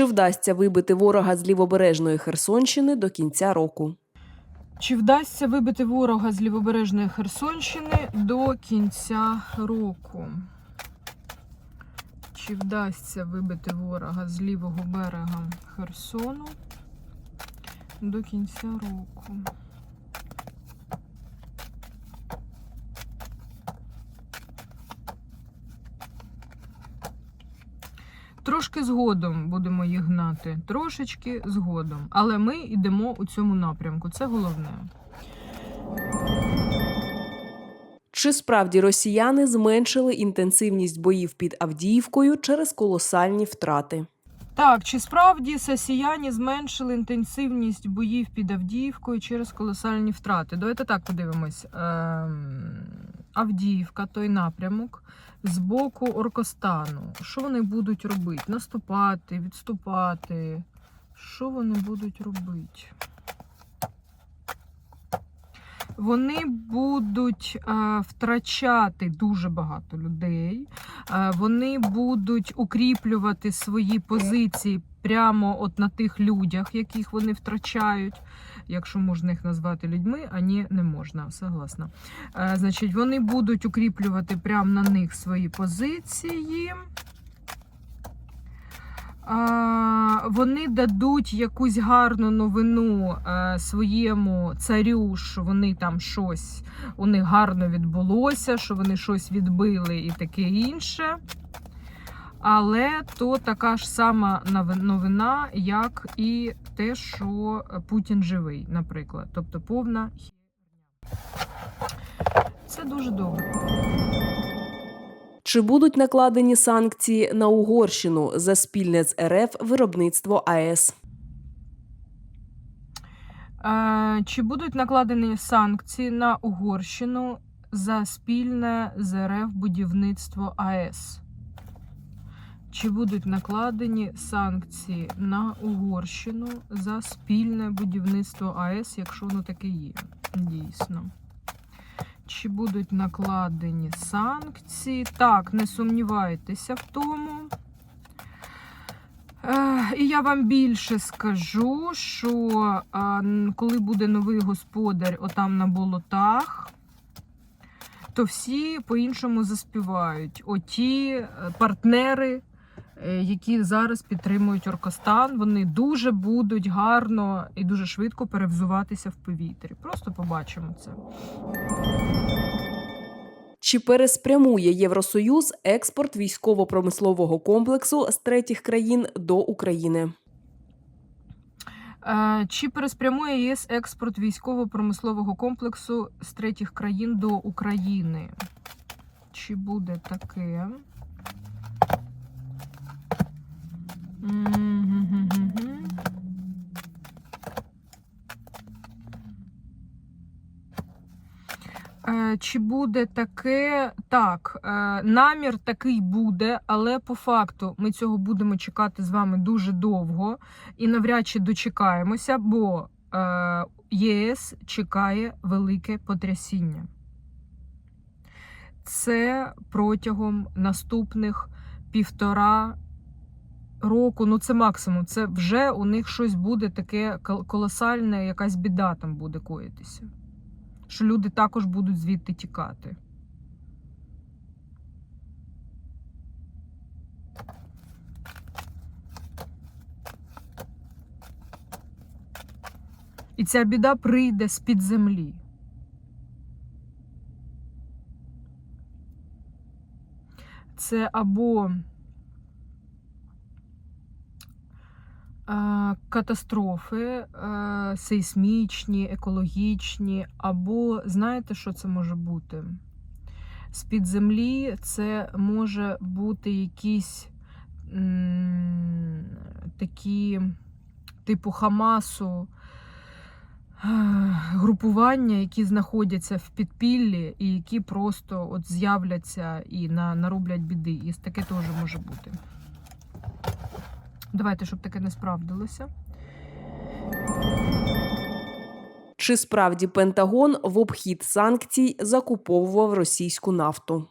Чи вдасться вибити ворога з лівобережної Херсонщини до кінця року? Чи вдасться вибити ворога з лівобережної Херсонщини до кінця року? Чи вдасться вибити ворога з лівого берега Херсону до кінця року? Трошки згодом будемо їх гнати. Трошечки згодом. Але ми йдемо у цьому напрямку. Це головне. Чи справді росіяни зменшили інтенсивність боїв під Авдіївкою через колосальні втрати? Так, чи справді сосіяні зменшили інтенсивність боїв під Авдіївкою через колосальні втрати? Давайте так подивимось. Ем, Авдіївка, той напрямок з боку Оркостану. Що вони будуть робити? Наступати, відступати. Що вони будуть робити? Вони будуть е, втрачати дуже багато людей. Е, вони будуть укріплювати свої позиції прямо от на тих людях, яких вони втрачають. Якщо можна їх назвати людьми, а ні, не можна, согласна. Е, значить, вони будуть укріплювати прямо на них свої позиції. А, вони дадуть якусь гарну новину е, своєму царю, що вони там щось у них гарно відбулося, що вони щось відбили і таке інше. Але то така ж сама новина, як і те, що Путін живий, наприклад. Тобто повна херня. Це дуже добре. Чи будуть накладені санкції на Угорщину за спільне з РФ виробництво АЕС? Е, Чи будуть накладені санкції на Угорщину за спільне з РФ будівництво АЕС? Чи будуть накладені санкції на Угорщину за спільне будівництво АЕС, якщо воно таке є? Дійсно. Чи будуть накладені санкції? Так, не сумнівайтеся в тому. Е, І я вам більше скажу, що а, коли буде новий господар отам на болотах, то всі по-іншому заспівають. Оті е, партнери, е, які зараз підтримують Оркостан, вони дуже будуть гарно і дуже швидко перевзуватися в повітрі. Просто побачимо це. Чи переспрямує Євросоюз експорт військово-промислового комплексу з третіх країн до України? Е, Чи переспрямує ЄС експорт військово-промислового комплексу з третіх країн до України? Чи буде таке? Мгм-гм-гм-гм. Е, Чи буде таке? Так, е, намір такий буде, але по факту ми цього будемо чекати з вами дуже довго і навряд чи дочекаємося, бо е, ЄС чекає велике потрясіння. Це протягом наступних півтора року, ну це максимум. Це вже у них щось буде таке колосальне, якась біда там буде коїтися. Що люди також будуть звідти тікати. І ця біда прийде з-під землі. Це або катастрофи е, сейсмічні, екологічні, або знаєте, що це може бути? З-під землі це може бути якісь такі, типу Хамасу, е, групування, які знаходяться в підпіллі, і які просто от з'являться і на, нароблять біди. І таке теж може бути. Давайте, щоб таке не справдилося. Чи справді Пентагон в обхід санкцій закуповував російську нафту?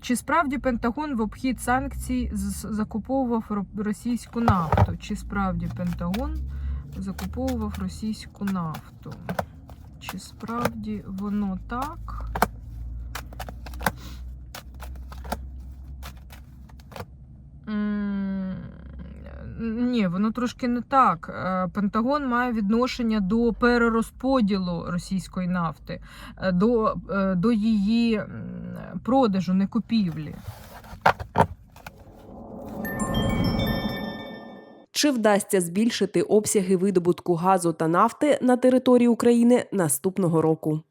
Чи справді Пентагон в обхід санкцій закуповував російську нафту? Чи справді Пентагон закуповував російську нафту? Чи справді воно так? М, Ні, воно трошки не так. Е, Пентагон має відношення до перерозподілу російської нафти, е, до, е, до її продажу, не купівлі. Чи вдасться збільшити обсяги видобутку газу та нафти на території України наступного року?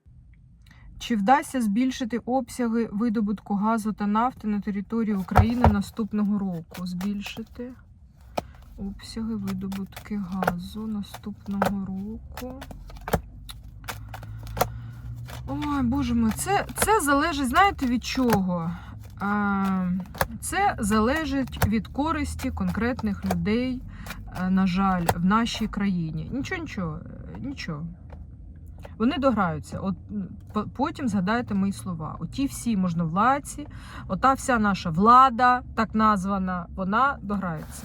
Чи вдасться збільшити обсяги видобутку газу та нафти на території України наступного року? Збільшити обсяги видобутки газу наступного року. Ой, боже мой, це, це залежить, знаєте, від чого? Це залежить від користі конкретних людей, е, на жаль, в нашій країні. Нічого, нічого, нічого. Вони дограються. От потім згадайте мої слова. Оті всі можновладці, ота вся наша влада, так названа, вона дограється.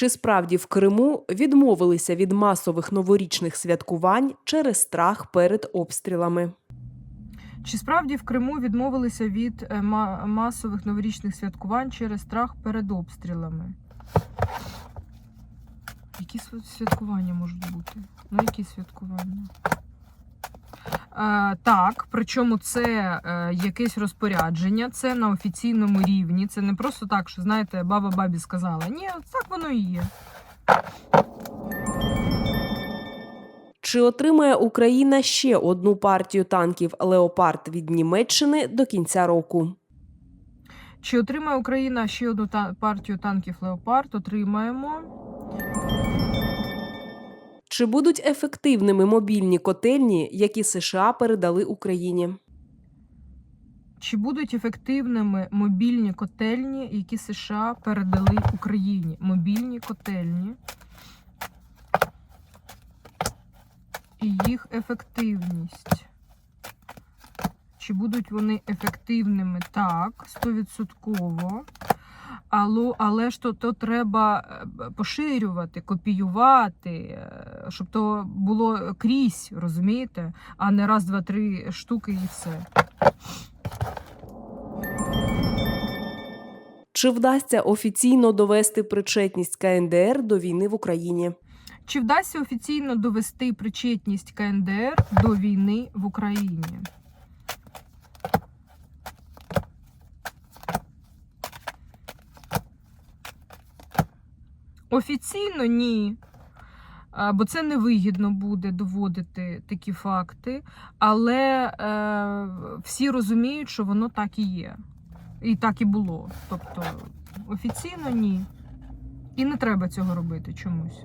Чи справді в Криму відмовилися від масових новорічних святкувань через страх перед обстрілами? Чи справді в Криму відмовилися від е, масових новорічних святкувань через страх перед обстрілами? Які святкування можуть бути? Ну, які святкування? Е, так, причому це е, якесь розпорядження, це на офіційному рівні. Це не просто так, що знаєте, баба бабі сказала. Ні, так воно і є. Чи отримає Україна ще одну партію танків Леопард від Німеччини до кінця року? Чи отримає Україна ще одну та- партію танків Леопард? Отримаємо. Чи будуть ефективними мобільні котельні, які США передали Україні? Чи будуть ефективними мобільні котельні, які США передали Україні? Мобільні котельні і їх ефективність. Чи будуть вони ефективними? Так, 100%. Але, але ж то, то треба е, поширювати, копіювати, е, щоб то було крізь, розумієте? А не раз, два, три штуки і все. Чи вдасться офіційно довести причетність КНДР до війни в Україні? Чи вдасться офіційно довести причетність КНДР до війни в Україні? Офіційно ні. Бо це невигідно буде доводити такі факти, але е, всі розуміють, що воно так і є. І так і було. Тобто офіційно ні. І не треба цього робити чомусь.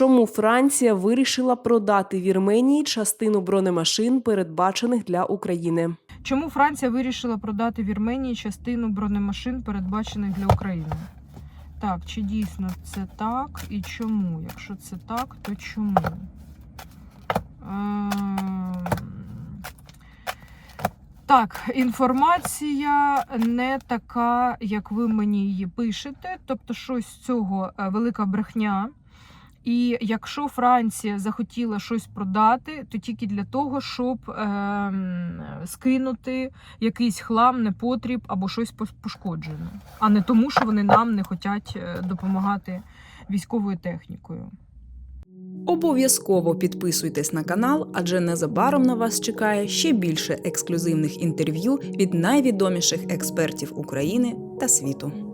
Чому Франція вирішила продати Вірменії частину бронемашин, передбачених для України? Чому Франція вирішила продати Вірменії частину бронемашин, передбачених для України? Так, чи дійсно це так і чому? Якщо це так, то чому? Ем, Так, інформація не така, як ви мені її пишете. Тобто, щось з цього е, велика брехня. І якщо Франція захотіла щось продати, то тільки для того, щоб ем, скинути якийсь хлам, непотріб або щось пошкоджене, а не тому, що вони нам не хочуть е, допомагати військовою технікою. Обов'язково підписуйтесь на канал, адже незабаром на вас чекає ще більше ексклюзивних інтерв'ю від найвідоміших експертів України та світу.